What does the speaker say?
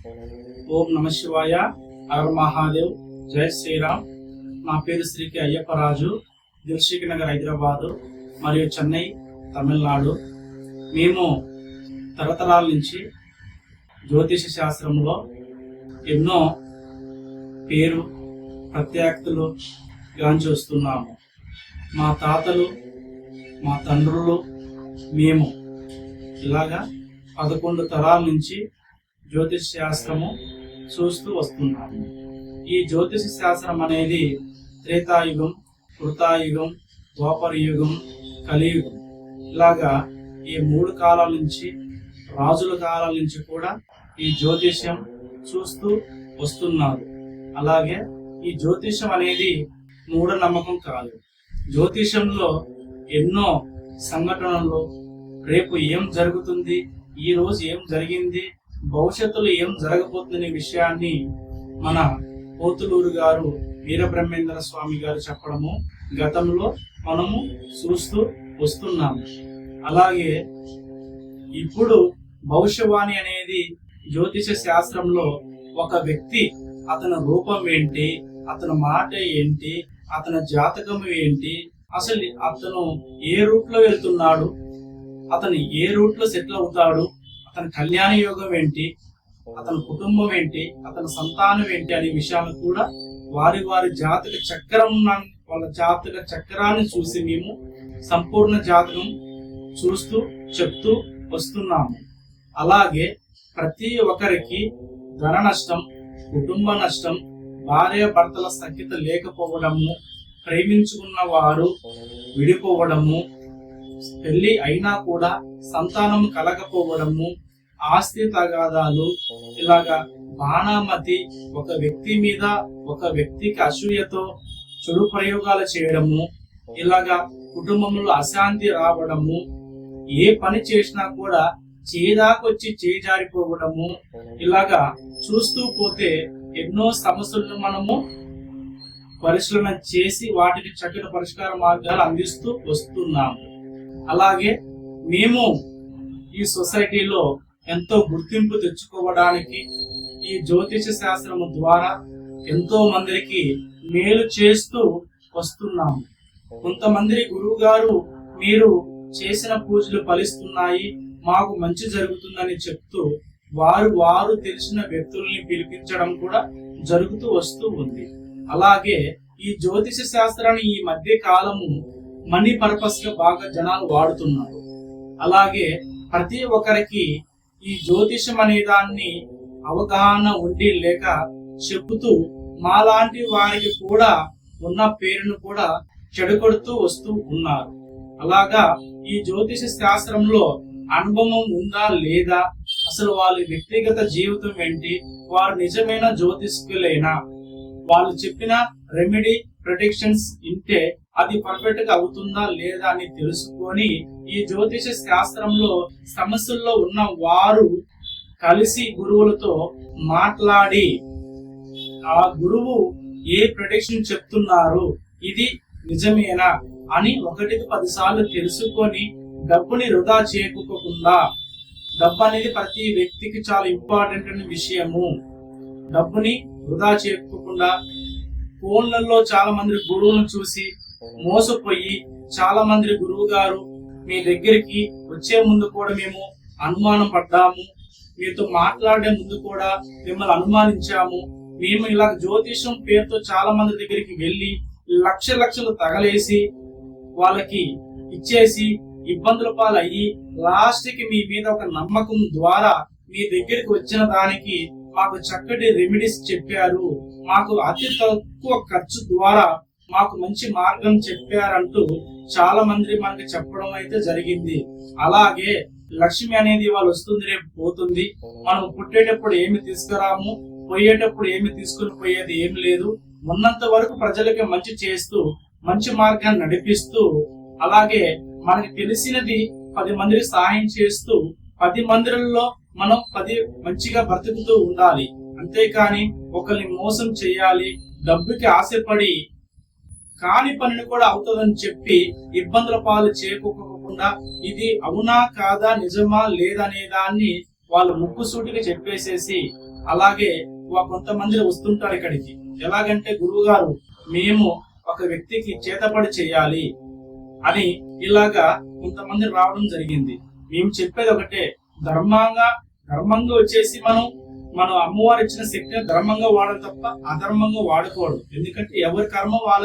ఓం నమ శివాయ. హర మహాదేవ్. జై శ్రీరామ్. నా పేరు శ్రీకి అయ్యప్పరాజు దిల్షిక్ నగర్ హైదరాబాదు మరియు చెన్నై తమిళనాడు. మేము తరతరాల నుంచి జ్యోతిష శాస్త్రంలో ఎన్నో పేరు ప్రత్యేకతలు గాంచి వస్తున్నాము. మా తాతలు మా తండ్రులు మేము ఇలాగా పదకొండు తరాల నుంచి జ్యోతిష శాస్త్రము చూస్తూ వస్తున్నాము ఈ జ్యోతిష శాస్త్రం అనేది త్రేతాయుగం కృతాయుగం ద్వాపర యుగం కలియుగం. ఇలాగా ఈ మూడు కాలాల నుంచి రాజుల కాలాల నుంచి కూడా ఈ జ్యోతిష్యం చూస్తూ వస్తున్నారు. అలాగే ఈ జ్యోతిషం అనేది మూఢనమ్మకం కాదు. జ్యోతిషంలో ఎన్నో సంఘటనలు రేపు ఏం జరుగుతుంది ఈ రోజు ఏం జరిగింది భవిష్యత్తులో ఏం జరగబోతుందనే విషయాన్ని మన పోతులూరు గారు వీరబ్రహ్మేంద్ర స్వామి గారు చెప్పడము గతంలో మనము చూస్తూ వస్తున్నాము అలాగే ఇప్పుడు భవిష్యవాణి అనేది జ్యోతిష శాస్త్రంలో ఒక వ్యక్తి అతని రూపం ఏంటి అతని మాట ఏంటి అతని జాతకం ఏంటి అసలు అతను ఏ రూట్లో వెళ్తున్నాడు అతను ఏ రూట్లో సెటిల్ అవుతాడు అతని కళ్యాణ యోగం ఏంటి? అతని కుటుంబం ఏంటి? అతని సంతానం ఏంటి అనే విషయాలు కూడా వారి వారి జాతక చక్రం వాళ్ళ జాతక చక్రాన్ని చూసి మేము సంపూర్ణ జాతకం చూస్తూ చెప్తూ వస్తున్నాము. అలాగే ప్రతి ఒక్కరికి ధన నష్టం కుటుంబ నష్టం భార్య భర్తల సఖ్యత లేకపోవడము ప్రేమించుకున్న వారు విడిపోవడము పెళ్ళి అయినా కూడా సంతానం కలగపోవడము ఆస్తి తగాదాలు ఇలాగా బాణామతి ఒక వ్యక్తి మీద ఒక వ్యక్తికి అసూయతో చెడు ప్రయోగాలు చేయడము ఇలాగా కుటుంబంలో అశాంతి రావడము ఏ పని చేసినా కూడా చేదాకొచ్చి చేజారిపోవడము ఇలాగా చూస్తూ పోతే ఎన్నో సమస్యలను మనము పరిశీలన చేసి వాటికి చక్కటి పరిష్కార మార్గాలు అందిస్తూ వస్తున్నాము. అలాగే మేము ఈ సొసైటీలో ఎంతో గుర్తింపు తెచ్చుకోవడానికి ఈ జ్యోతిష శాస్త్రము ద్వారా ఎంతో మందికి మేలు చేస్తూ వస్తున్నాము కొంతమంది గురువు గారు మీరు చేసిన పూజలు ఫలిస్తున్నాయి మాకు మంచి జరుగుతుందని చెప్తూ వారు వారు తెలిసిన వ్యక్తుల్ని పిలిపించడం కూడా జరుగుతూ వస్తూ ఉంది. అలాగే ఈ జ్యోతిష శాస్త్రాన్ని ఈ మధ్య కాలము మనీ పర్పస్గా బాగా జనాలు వాడుతున్నారు. అలాగే ప్రతి ఒక్కరికి ఈ జ్యోతిషం అనే దాన్ని అవగాహన ఉండి లేక చెబుతూ మాలాంటి వారికి కూడా ఉన్న పేరును కూడా చెడగొడుతూ వస్తూ ఉన్నారు. అలాగా ఈ జ్యోతిష శాస్త్రంలో అనుభవం ఉందా లేదా? అసలు వాళ్ళ వ్యక్తిగత జీవితం ఏంటి? వారు నిజమైన జ్యోతిష్కులేనా? వాళ్ళు చెప్పిన రెమెడీ ప్రొటెక్షన్స్ ఇంటే అది పర్ఫెక్ట్గా అవుతుందా లేదా అని తెలుసుకొని ఈ జ్యోతిష శాస్త్రంలో సమస్యల్లో ఉన్న వారు కలిసి గురువులతో మాట్లాడి ఆ గురువు ఏ ప్రొటెక్షన్ చెప్తున్నారు? ఇది నిజమేనా? అని ఒకటికి పదిసార్లు తెలుసుకొని డబ్బుని వృధా చేయకుండా డబ్బు అనేది ప్రతి వ్యక్తికి చాలా ఇంపార్టెంట్ అనే విషయము. డబ్బుని వృధా చేయకుండా ఫోన్లలో చాలా మంది గురువులను చూసి మోసపోయి చాలా మంది గురువు గారు మీ దగ్గరికి వచ్చే ముందు కూడా మేము అనుమానం పడ్డాము. మీతో మాట్లాడే ముందు కూడా మిమ్మల్ని అనుమానించాము. మేము ఇలా జ్యోతిషం పేరుతో చాలా మంది దగ్గరికి వెళ్ళి లక్ష లక్షలు తగలేసి వాళ్ళకి ఇచ్చేసి ఇబ్బందుల పాలయ్యి లాస్ట్కి మీ మీద ఒక నమ్మకం ద్వారా మీ దగ్గరికి వచ్చిన దానికి మాకు చక్కటి రెమెడీస్ చెప్పారు. మాకు అతి తక్కువ ఖర్చు ద్వారా మాకు మంచి మార్గం చెప్పారంటూ చాలా మంది మనకి చెప్పడం అయితే జరిగింది. అలాగే లక్ష్మి అనేది వాళ్ళు వస్తుంది రేపు పోతుంది. మనం పుట్టేటప్పుడు ఏమి తీసుకురాము పోయేటప్పుడు ఏమి తీసుకుని పోయేది ఏమి లేదు. ఉన్నంత వరకు ప్రజలకి మంచి చేస్తూ మంచి మార్గాన్ని నడిపిస్తూ అలాగే మనకి తెలిసినది పది మందికి సహాయం చేస్తూ పది మందిలో మనం పది మంచిగా బ్రతుకుతూ ఉండాలి. అంతేకాని ఒకరిని మోసం చేయాలి డబ్బుకి ఆశపడి కాని పనిని కూడా అవుతుందని చెప్పి ఇబ్బందుల పాలు చేకూకోకుండా ఇది అవునా కాదా నిజమా లేదనే దాన్ని వాళ్ళు ముక్కుసూటిగా చెప్పేసేసి అలాగే కొంతమంది వస్తుంటారు ఇక్కడికి. ఎలాగంటే గురువు గారు మేము ఒక వ్యక్తికి చేతపడి చేయాలి అని ఇలాగా కొంతమంది రావడం జరిగింది. మేము చెప్పేది ఒకటే ధర్మంగా ధర్మంగా వచ్చేసి మనం మనం అమ్మవారు ఇచ్చిన శక్తిని ధర్మంగా వాడాలి తప్ప అధర్మంగా వాడుకోడు. ఎందుకంటే ఎవరి కర్మ వాళ్ళ